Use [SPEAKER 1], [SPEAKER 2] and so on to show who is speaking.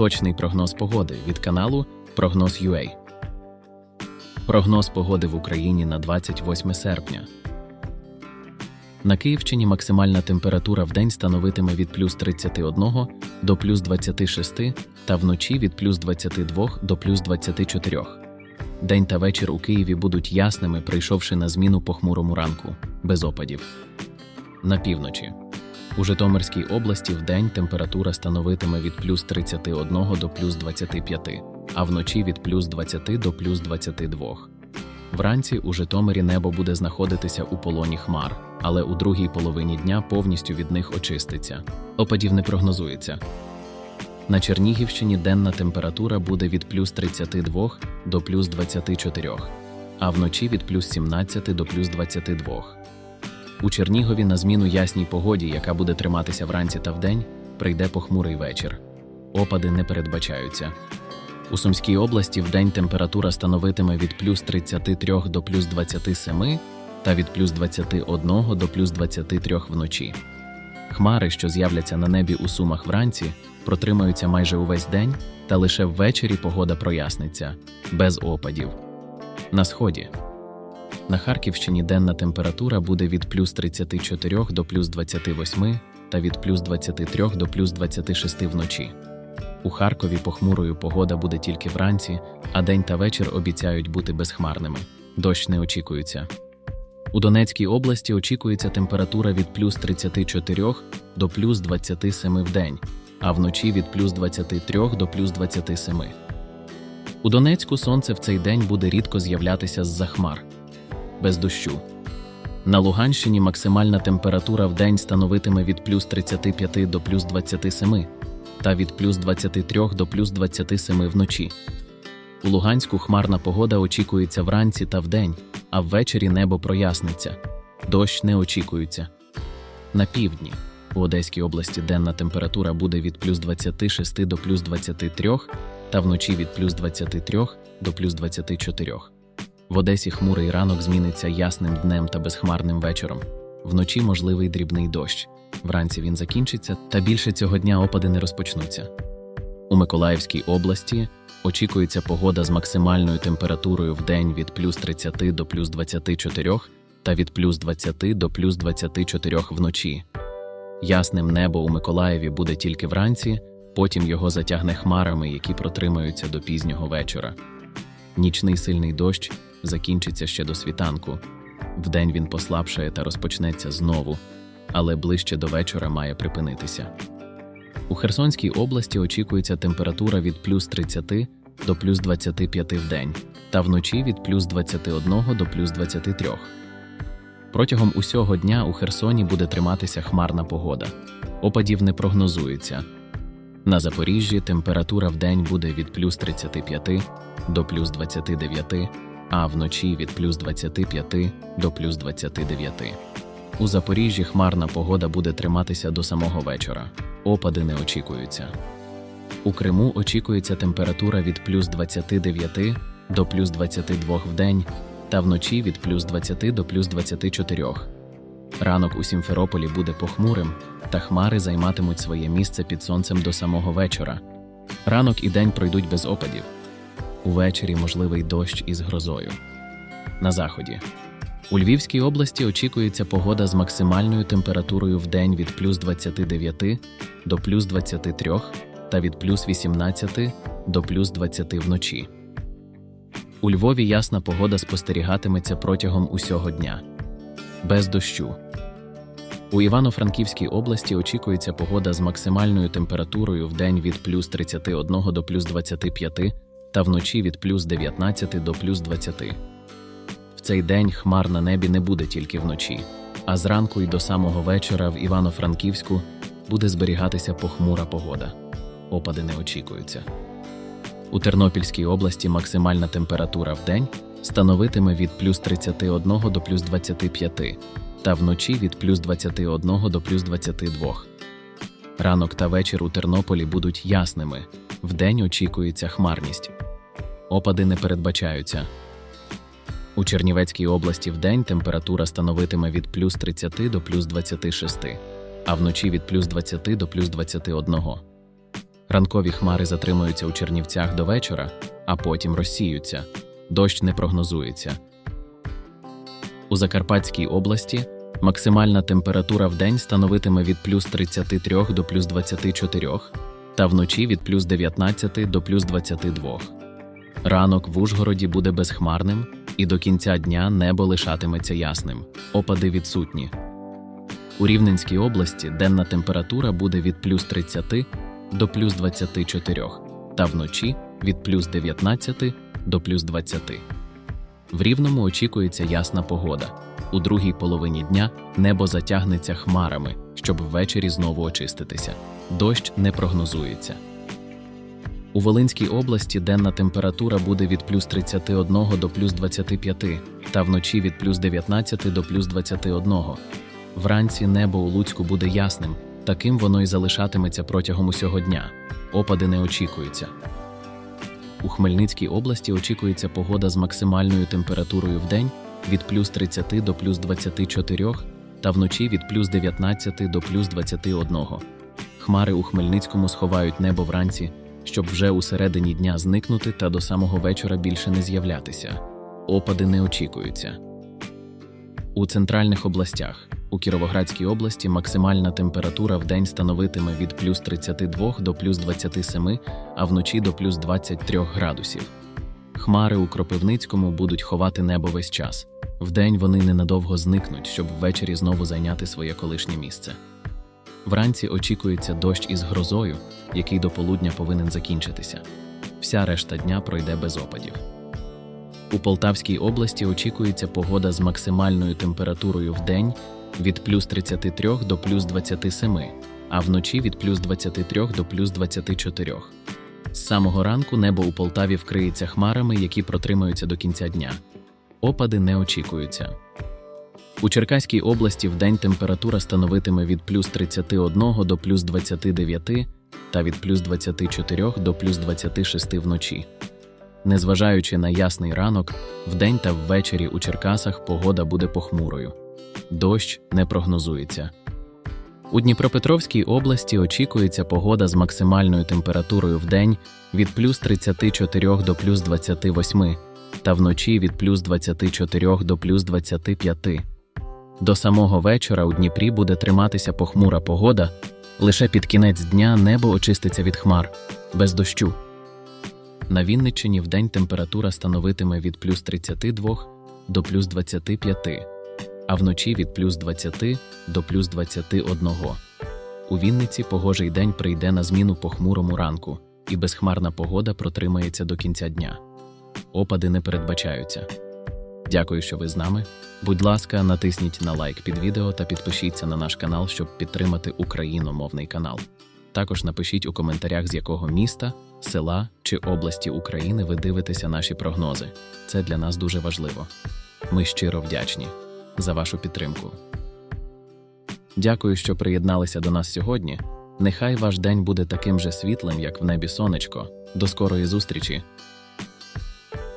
[SPEAKER 1] Точний прогноз погоди від каналу Прогноз UA. Прогноз погоди в Україні на 28 серпня. На Київщині максимальна температура в день становитиме від плюс 31 до плюс 26 та вночі від плюс 22 до плюс 24. День та вечір у Києві будуть ясними, прийшовши на зміну похмурому ранку, без опадів. На півночі. У Житомирській області в день температура становитиме від плюс 31 до плюс 25, а вночі від плюс 20 до плюс 22. Вранці у Житомирі небо буде знаходитися у полоні хмар, але у другій половині дня повністю від них очиститься. Опадів не прогнозується. На Чернігівщині денна температура буде від плюс 32 до плюс 24, а вночі від плюс 17 до плюс 22. У Чернігові на зміну ясній погоді, яка буде триматися вранці та вдень, прийде похмурий вечір. Опади не передбачаються. У Сумській області вдень температура становитиме від плюс 33 до плюс 27 та від плюс 21 до плюс 23 вночі. Хмари, що з'являться на небі у Сумах вранці, протримаються майже увесь день, та лише ввечері погода проясниться без опадів. На сході. На Харківщині денна температура буде від плюс 34 до плюс 28 та від плюс 23 до плюс 26 вночі. У Харкові похмурою погода буде тільки вранці, а день та вечір обіцяють бути безхмарними. Дощ не очікується. У Донецькій області очікується температура від плюс 34 до плюс 27 в день, а вночі від плюс 23 до плюс 27. У Донецьку сонце в цей день буде рідко з'являтися з-за хмар, без дощу. На Луганщині максимальна температура в день становитиме від плюс 35 до плюс 27 та від плюс 23 до плюс 27 вночі. У Луганську хмарна погода очікується вранці та вдень, а ввечері небо проясниться. Дощ не очікується. На півдні у Одеській області денна температура буде від плюс 26 до плюс 23 та вночі від плюс 23 до плюс 24. В Одесі хмурий ранок зміниться ясним днем та безхмарним вечором. Вночі можливий дрібний дощ. Вранці він закінчиться, та більше цього дня опади не розпочнуться. У Миколаївській області очікується погода з максимальною температурою в день від плюс 30 до плюс 24 та від плюс 20 до плюс 24 вночі. Ясним небо у Миколаєві буде тільки вранці, потім його затягне хмарами, які протримаються до пізнього вечора. Нічний сильний дощ закінчиться ще до світанку. Вдень він послабшає та розпочнеться знову, але ближче до вечора має припинитися. У Херсонській області очікується температура від плюс 30 до плюс 25 в день, та вночі від плюс 21 до плюс 23. Протягом усього дня у Херсоні буде триматися хмарна погода. Опадів не прогнозується. На Запоріжжі температура в день буде від плюс 35 до плюс 29, а вночі від плюс 25 до плюс 29. У Запоріжжі хмарна погода буде триматися до самого вечора. Опади не очікуються. У Криму очікується температура від плюс 29 до плюс 22 в день та вночі від плюс 20 до плюс 24. Ранок у Сімферополі буде похмурим, та хмари займатимуть своє місце під сонцем до самого вечора. Ранок і день пройдуть без опадів. Увечері можливий дощ із грозою. На заході. У Львівській області очікується погода з максимальною температурою в день від плюс 29 до плюс 23 та від плюс 18 до плюс 20 вночі. У Львові ясна погода спостерігатиметься протягом усього дня. Без дощу. У Івано-Франківській області очікується погода з максимальною температурою в день від плюс 31 до плюс 25 та вночі від плюс 19 до плюс 20. В цей день хмар на небі не буде тільки вночі, а зранку і до самого вечора в Івано-Франківську буде зберігатися похмура погода. Опади не очікуються. У Тернопільській області максимальна температура в день становитиме від плюс 31 до плюс 25, та вночі від плюс 21 до плюс 22. Ранок та вечір у Тернополі будуть ясними, вдень очікується хмарність. Опади не передбачаються. У Чернівецькій області вдень температура становитиме від плюс 30 до плюс 26, а вночі від плюс 20 до плюс 21. Ранкові хмари затримуються у Чернівцях до вечора, а потім розсіються. Дощ не прогнозується. У Закарпатській області максимальна температура в день становитиме від плюс 33 до плюс 24, та вночі від плюс 19 до плюс 22. Ранок в Ужгороді буде безхмарним, і до кінця дня небо лишатиметься ясним. Опади відсутні. У Рівненській області денна температура буде від плюс 30 до плюс 24, та вночі від плюс 19 до плюс 20. В Рівному очікується ясна погода. У другій половині дня небо затягнеться хмарами, щоб ввечері знову очиститися. Дощ не прогнозується. У Волинській області денна температура буде від плюс 31 до плюс 25, та вночі від плюс 19 до плюс 21. Вранці небо у Луцьку буде ясним, таким воно й залишатиметься протягом усього дня. Опади не очікуються. У Хмельницькій області очікується погода з максимальною температурою в день від плюс 30 до плюс 24 та вночі від плюс 19 до плюс 21. Хмари у Хмельницькому сховають небо вранці, щоб вже у середині дня зникнути та до самого вечора більше не з'являтися. Опади не очікуються. У центральних областях у Кіровоградській області максимальна температура в день становитиме від плюс 32 до плюс 27, а вночі до плюс 23 градусів. Хмари у Кропивницькому будуть ховати небо весь час. Вдень вони ненадовго зникнуть, щоб ввечері знову зайняти своє колишнє місце. Вранці очікується дощ із грозою, який до полудня повинен закінчитися. Вся решта дня пройде без опадів. У Полтавській області очікується погода з максимальною температурою в день від плюс 33 до плюс 27, а вночі від плюс 23 до плюс 24. З самого ранку небо у Полтаві вкриється хмарами, які протримаються до кінця дня. Опади не очікуються. У Черкаській області вдень температура становитиме від плюс 31 до плюс 29 та від плюс 24 до плюс 26 вночі. Незважаючи на ясний ранок, вдень та ввечері у Черкасах погода буде похмурою. Дощ не прогнозується. У Дніпропетровській області очікується погода з максимальною температурою в день від плюс 34 до плюс 28 та вночі від плюс 24 до плюс 25. До самого вечора у Дніпрі буде триматися похмура погода, лише під кінець дня небо очиститься від хмар, без дощу. На Вінниччині вдень температура становитиме від плюс 32 до плюс 25, а вночі від плюс 20 до плюс 21. У Вінниці погожий день прийде на зміну похмурому ранку, і безхмарна погода протримається до кінця дня. Опади не передбачаються. Дякую, що ви з нами. Будь ласка, натисніть на лайк під відео та підпишіться на наш канал, щоб підтримати україномовний канал. Також напишіть у коментарях, з якого міста, села чи області України ви дивитеся наші прогнози. Це для нас дуже важливо. Ми щиро вдячні за вашу підтримку. Дякую, що приєдналися до нас сьогодні. Нехай ваш день буде таким же світлим, як в небі сонечко. До скорої зустрічі!